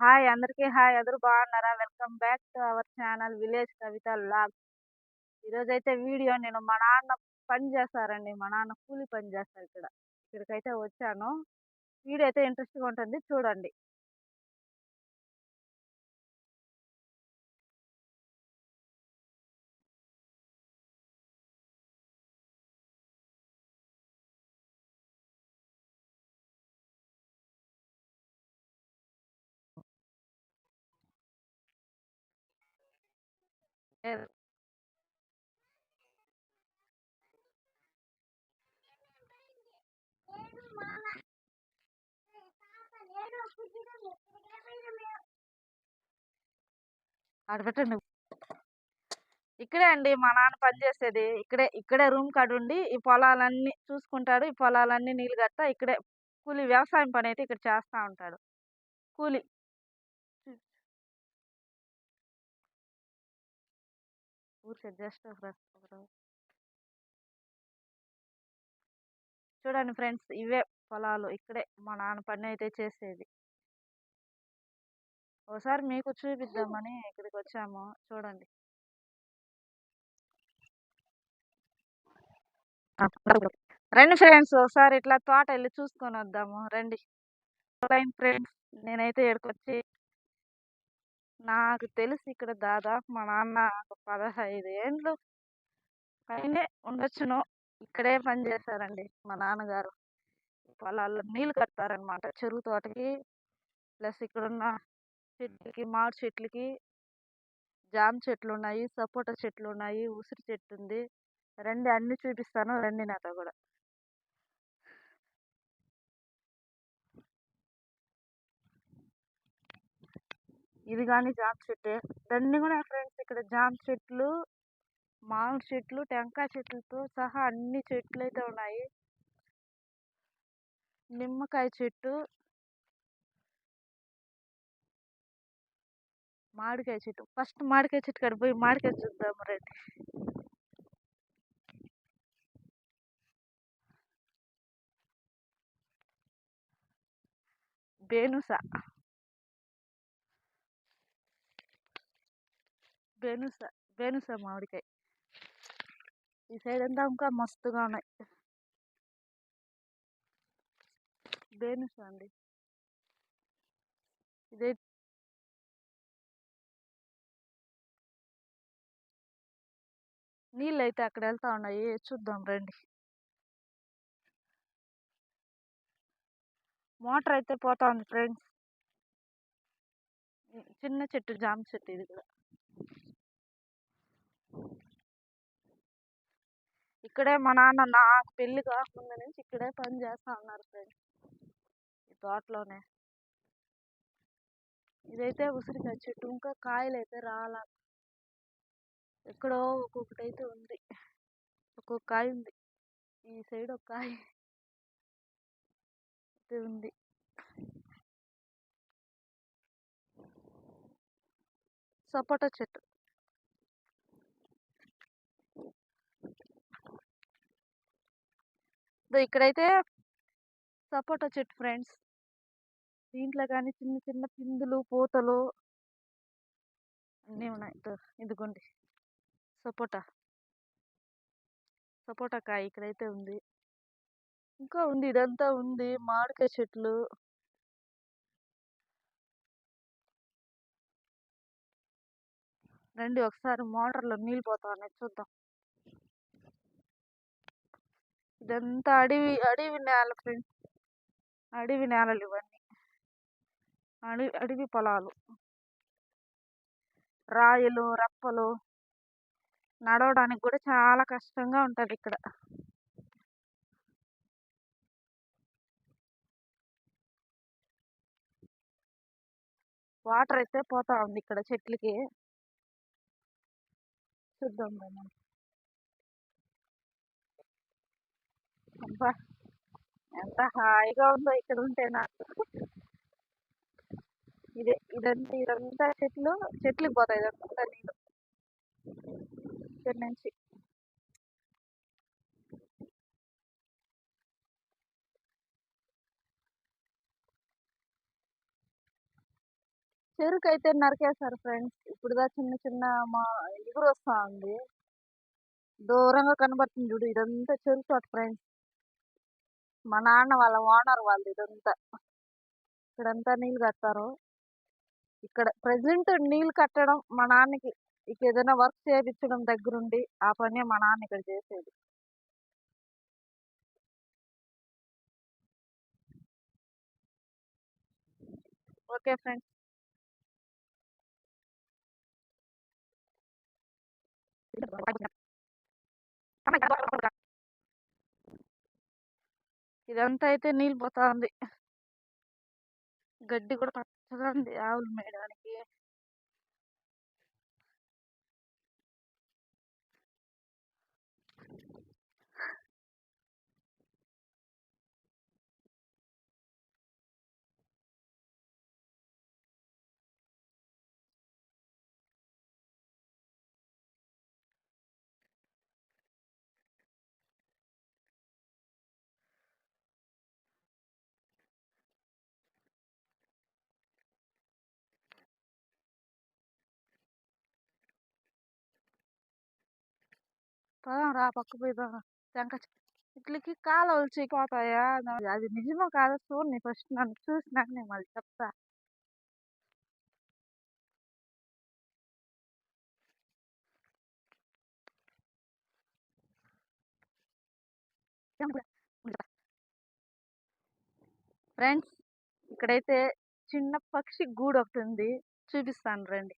Hi అందరికీ hi అందరూ బాగున్నారా? Welcome back to our channel village Kavitha log ఈరోజైతే వీడియో నేను మా నాన్న పని చేస్తారండి. మా నాన్న కూలి పని చేస్తారు ఇక్కడ. ఇక్కడికైతే వచ్చాను. వీడియో అయితే ఇంట్రెస్ట్గా ఉంటుంది. చూడండి. ఆడపెట్టండి ఇక్కడే అండి మా నాన్న పని చేసేది. ఇక్కడే ఇక్కడే రూమ్ కాడ ఉండి ఈ పొలాలన్నీ చూసుకుంటాడు. ఈ పొలాలన్నీ నీళ్ళు కట్టా ఇక్కడే కూలి వ్యవసాయం పని అయితే ఇక్కడ చేస్తూ ఉంటాడు. కూలి. ఊరికే జస్ట్ చూడండి ఫ్రెండ్స్ ఇవే పొలాలు. ఇక్కడే మా నాన్న పని అయితే చేసేది. ఒకసారి మీకు చూపిద్దామని ఇక్కడికి వచ్చాము. చూడండి. రండి ఫ్రెండ్స్ ఒకసారి ఇట్లా తోట వెళ్ళి చూసుకొని వద్దాము. రండి. ఫ్రెండ్స్ నేనైతే ఇక్కడికి వచ్చి నాకు తెలిసి ఇక్కడ దాదాపు మా నాన్న ఒక పదహైదు ఏండ్లు పైనే ఉండొచ్చును. ఇక్కడే పని చేశారండి మా నాన్నగారు. పొలాల్లో నీళ్ళు కడతారనమాట చెరువు తోటకి. ప్లస్ ఇక్కడున్న చెట్లకి మామిడి చెట్లకి జామ చెట్లు ఉన్నాయి సపోటా చెట్లు ఉన్నాయి ఉసిరి చెట్టు ఉంది రండి అన్ని చూపిస్తాను రండి నాతో కూడా. ఇది కానీ జామ చెట్టే దాన్ని కూడా ఫ్రెండ్స్ ఇక్కడ జామ చెట్లు మామిడి చెట్లు టెంకాయ చెట్లతో సహా అన్ని చెట్లు అయితే ఉన్నాయి. నిమ్మకాయ చెట్టు మామిడికాయ చెట్టు ఫస్ట్ మామిడికాయ చెట్టు కాడ పోయి మామిడికాయ చూద్దాం రండి. బేనుసా. బేనుస బేనుస మామిడికాయ. ఈ సైడ్ అంతా ఇంకా మస్తుగా ఉన్నాయి. బేనుస అండి. ఇదే నీళ్ళు అయితే అక్కడ వెళ్తా ఉన్నాయి. చూద్దాం రండి. మోటార్ అయితే పోతా ఉంది ఫ్రెండ్స్. చిన్న చెట్టు జామ చెట్టు ఇది కూడా. ఇక్కడే మా నాన్న నాకు పెళ్ళి కాకుండా నుంచి ఇక్కడే పని చేస్తా ఉన్నారు ఫ్రెండ్స్ ఈ తోటలోనే. ఇదైతే ఉసిరికాయ చెట్టు ఇంకా కాయలు అయితే రాలా. ఎక్కడో ఒక్కొక్కటి అయితే ఉంది. ఒక్కొక్క కాయ ఉంది. ఈ సైడ్ ఒక కాయ అయితే ఉంది. సపోటా చెట్టు. ఇక్కడైతే సపోటా చెట్టు ఫ్రెండ్స్. దీంట్లో కానీ చిన్న చిన్న పిందులు పూతలు అన్నీ ఉన్నాయి. ఇదిగోండి. సపోటా. సపోటా కాయ ఇక్కడైతే ఉంది. ఇంకా ఉంది. ఇదంతా ఉంది. మామిడికాయ చెట్లు. రండి ఒకసారి మోటార్లో నీళ్ళు పోతా అనేది చూద్దాం. ఇదంతా అడవి అడవి నేల ఫ్రెండ్స్ అడవి నేలలు ఇవన్నీ. అడవి అడవి పొలాలు. రాయలు రప్పలు నడవడానికి కూడా చాలా కష్టంగా ఉంటుంది ఇక్కడ. వాటర్ అయితే పోతా ఉంది ఇక్కడ చెట్లకి. చూద్దాం మనం అబ్బా! ఎంత హాయిగా ఉందో ఇక్కడ ఉంటే నాకు. ఇదే ఇదంతా ఇదంతా చెట్లు చెట్లు పోతాయి. ఇదంతా నీళ్ళు. ఇక్కడ నుంచి. చెరుకు అయితే నరికేశారు ఫ్రెండ్స్. ఇప్పుడుదా చిన్న చిన్న మా ఎగురు వస్తా ఉంది. దూరంగా కనబడుతుంది చూడు. ఇదంతా చెరుకు తోట ఫ్రెండ్స్. మా నాన్న వాళ్ళ ఓనర్ వాళ్ళు ఇదంతా. ఇక్కడంతా నీళ్ళు కట్టారు. ఇక్కడ ప్రజెంట్ నీళ్ళు కట్టడం మా నాన్నకి ఇక ఏదైనా వర్క్ చేయించడం దగ్గరుండి ఆ పనే మా నాన్న ఇక్కడ చేసేది. Okay friends. ఇదంతా అయితే నీళ్ళు పోతా ఉంది గడ్డి కూడా పచ్చగా ఉంది. ఆవులు మేయడానికి. పదం రా పక్క పోయిదాం టెంక ఇట్లకి కాలు చిక్కిపోతాయా అది నిజమో కాదో చూడండి ఫస్ట్ నన్ను చూసినాక నేను మళ్ళీ చెప్తా ఫ్రెండ్స్ ఇక్కడైతే చిన్న పక్షి గూడు ఒకటి ఉంది చూపిస్తాను రండి.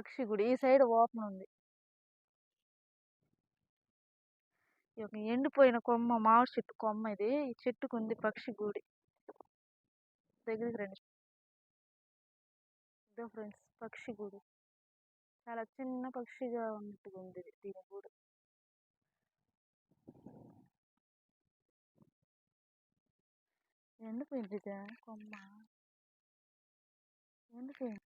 పక్షి గుడి ఈ సైడ్ ఓపెన్ ఉంది. ఈ యొక్క ఎండిపోయిన కొమ్మ మామిడి చెట్టు కొమ్మ ఇది. ఈ చెట్టుకు ఉంది పక్షి గూడి. దగ్గరికి రండి. ఇదో ఫ్రెండ్స్ పక్షి గుడి. చాలా చిన్న పక్షిగా ఉన్నట్టుగా ఉంది ఇది దీని గూడు. ఎండిపోయింది కొమ్మ? ఎండిపోయింది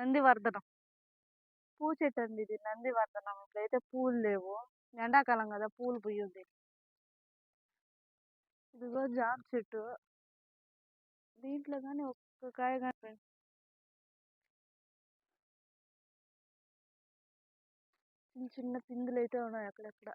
నందివర్ధనం. పూ చెట్టు అండి ఇది నందివర్ధనం. ఇప్పుడైతే పూలు లేవు. ఎండాకాలం కదా పూలు పూయుద్ది ఇదిగో జామ చెట్టు. దీంట్లో కానీ ఒక్క కాయ కానీ చిన్న చిన్న పిందులు అయితే ఉన్నాయి అక్కడక్కడ.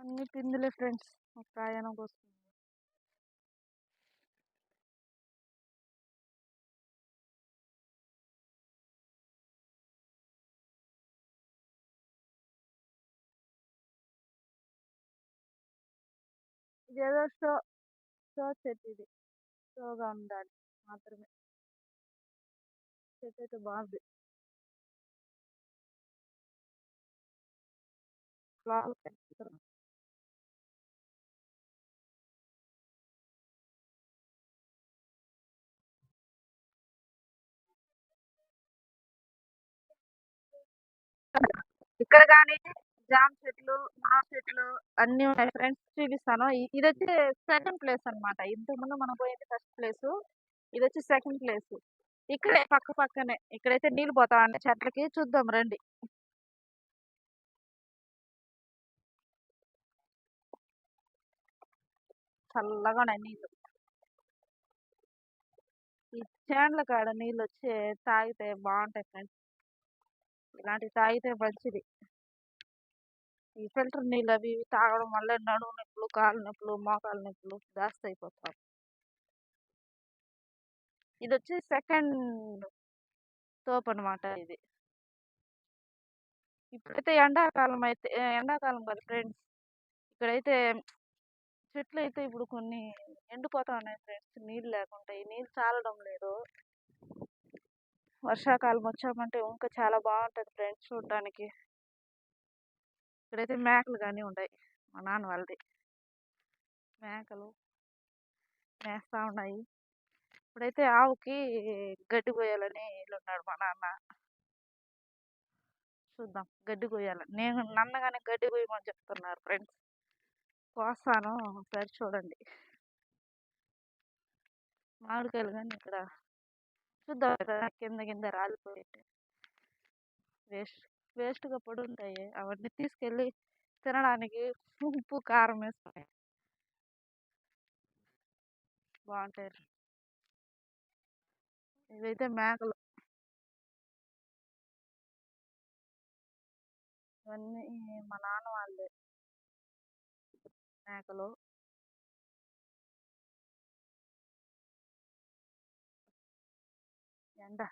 అన్ని పిందులే ఫ్రెండ్స్. ఒక కాయన వస్తుంది ఇదేదో షో షో చెట్టు ఇది. షోగా ఉండాలి మాత్రమే. చెట్టు అయితే బాగుంది. ఫ్లవర్ ఇక్కడ కానీ జామ చెట్లు మా చెట్లు అన్ని ఉన్నాయి ఫ్రెండ్స్. చూపిస్తాను. ఇ- ఇది వచ్చి సెకండ్ ప్లేస్ అన్నమాట. ఇంతకుముందు మనం పోయేది ఫస్ట్ ప్లేస్. ఇది వచ్చి సెకండ్ ప్లేస్. ఇక్కడే పక్క పక్కనే. ఇక్కడైతే నీళ్ళు పోతా ఉన్నాయి చెట్లకి. చూద్దాం రండి. చల్లగా ఉన్నాయి నీళ్ళు ఈ చేన్ల కాడ నీళ్ళు వచ్చి తాగితే బాగుంటాయి ఫ్రెండ్స్. ఇలాంటివి తాగితే మంచిది. ఈ ఫిల్టర్ నీళ్ళు అవి ఇవి తాగడం వల్ల నడుము నొప్పులు కాళ్ళు నొప్పులు మోకాలు నొప్పులు జాస్తి అయిపోతాయి. ఇది వచ్చి సెకండ్ తోపు అనమాట ఇది. ఇప్పుడైతే ఎండాకాలం అయితే ఎండాకాలం కదా ఫ్రెండ్స్. ఇక్కడైతే చెట్లు అయితే ఇప్పుడు కొన్ని ఎండిపోతా ఉన్నాయి ఫ్రెండ్స్. నీళ్ళు లేకుండా ఈ నీళ్ళు చాలడం లేదు. వర్షాకాలం వచ్చామంటే ఇంకా చాలా బాగుంటుంది ఫ్రెండ్స్ చూడటానికి ఇక్కడైతే మేకలు కానీ ఉన్నాయి మా నాన్న వాళ్ళది. మేకలు మేస్తా ఉన్నాయి. ఇప్పుడైతే ఆవుకి గడ్డి కొయ్యాలని ఉన్నాడు మా నాన్న. చూద్దాం గడ్డి కొయ్యాలి నేను నన్నగానే గడ్డి కొయ్యమని చెప్తున్నారు ఫ్రెండ్స్. కోస్తాను ఒకసారి చూడండి. మామిడికాయలు కానీ ఇక్కడ చూద్దాం కదా కింద కింద రాలిపోయేటి వేస్ట్ వేస్ట్గా పొడి ఉంటాయి అవన్నీ తీసుకెళ్ళి తినడానికి ఉప్పు కారం వేసుకొని. బాగుంటాయి ఇవైతే మేకలు. ఇవన్నీ మా నాన్న వాళ్ళే. మేకలు. ఎండ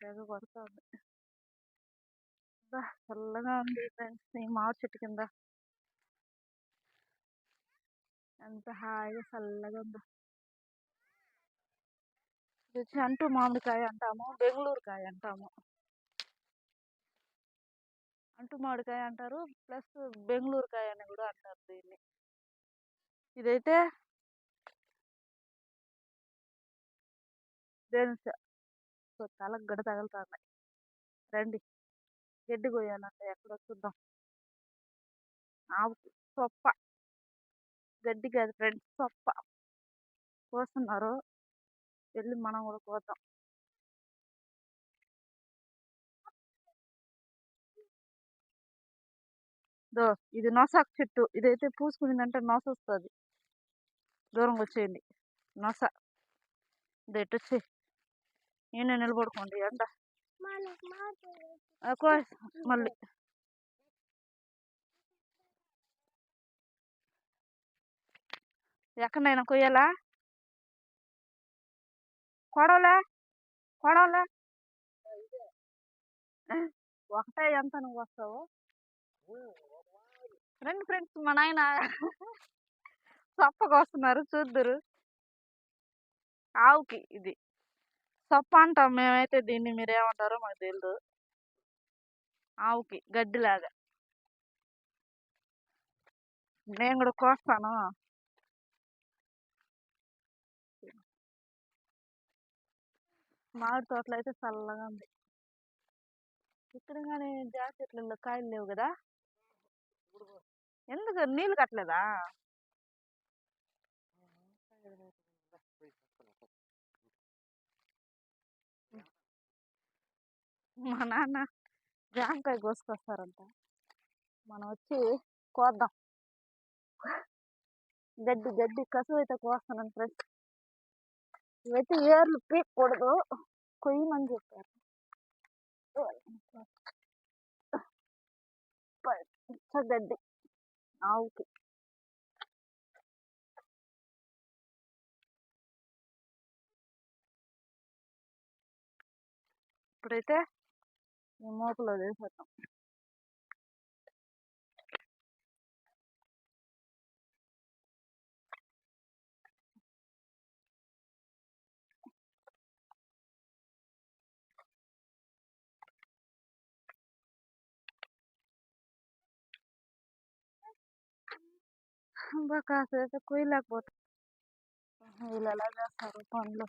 తెగ కొడుతుంది చల్లగా ఉంది ఫ్రెండ్స్ ఈ మామిడి చెట్టు కింద ఎంత హాయిగా చల్లగా ఉందో ఇది అంటూ మామిడికాయ అంటాము బెంగళూరు కాయ అంటాము అంటూ మామిడికాయ అంటారు ప్లస్ బెంగళూరు కాయ అని కూడా అంటారు దీన్ని ఇదైతే దేనిస సో తలకు గడ తగులుతుంది రండి. గడ్డి కొయ్యాలంటే ఎక్కడో చూద్దాం. ఆవు సొప్ప. గడ్డి కాదు ఫ్రెండ్స్ సొప్ప. కోస్తున్నారు. వెళ్ళి మనం కూడా కోద్దాం. దో ఇది నొసాకు చెట్టు. ఇదైతే పూసుకునిందంటే నొస వస్తుంది దూరంగా వచ్చేయండి. నొస. ఇది వచ్చేయి ఈయన నిలబడుకోండి ఎండ మళ్ళీ. ఎక్కడైనా కొయ్యాలా? కొడవలే? కొడవలే? ఒకటే ఎంత నువ్వు వస్తావు? రండి ఫ్రెండ్స్ మా నాయన సొప్పకు వస్తున్నారు చూద్దరు. ఆవుకి ఇది. సప్ప అంటాం మేమైతే దీన్ని మీరు ఏమంటారో మాకు తెలియదు ఆవుకి గడ్డిలాగా. నేను కూడా కోస్తాను. మామిడి తోటలో అయితే చల్లగా ఉంది. ఇక్కడ కానీ జాకెట్లలో కాయలు లేవు కదా? ఎందుకు? నీళ్ళు కట్టలేదా? మా నాన్న జామకాయ కోసుకొస్తారంట మనం వచ్చి కోద్దాం. గడ్డి గడ్డి కసువు అయితే కోస్తాను ఫ్రెండ్స్. ఇవైతే ఏర్లు పీకూడదు కొయ్యమని చెప్పారు. గడ్డి ఆవుకి. ఇప్పుడైతే ఈ మోపులో వేసేద్దాం కాసేపు కొయ్యలేకపోతే వీళ్ళు ఎలా చేస్తారు పనులు?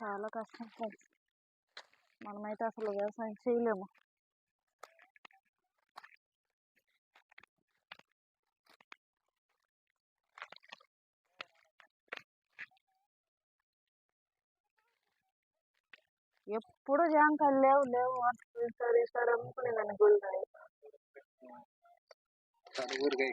చాలా కష్టం ఫ్రెండ్స్. మనమైతే అసలు వ్యవసాయం చేయలేము. ఎప్పుడు జామకాయలు లేవు లేవు. ఈసారి ఈసారి అమ్ముకునేదాన్ని గుళ్ళని ఊరికాయ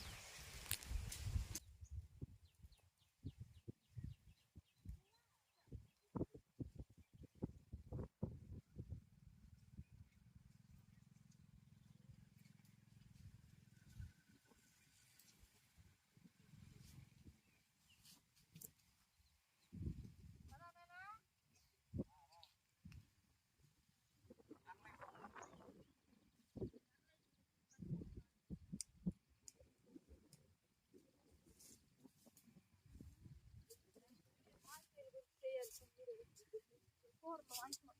我的玩具。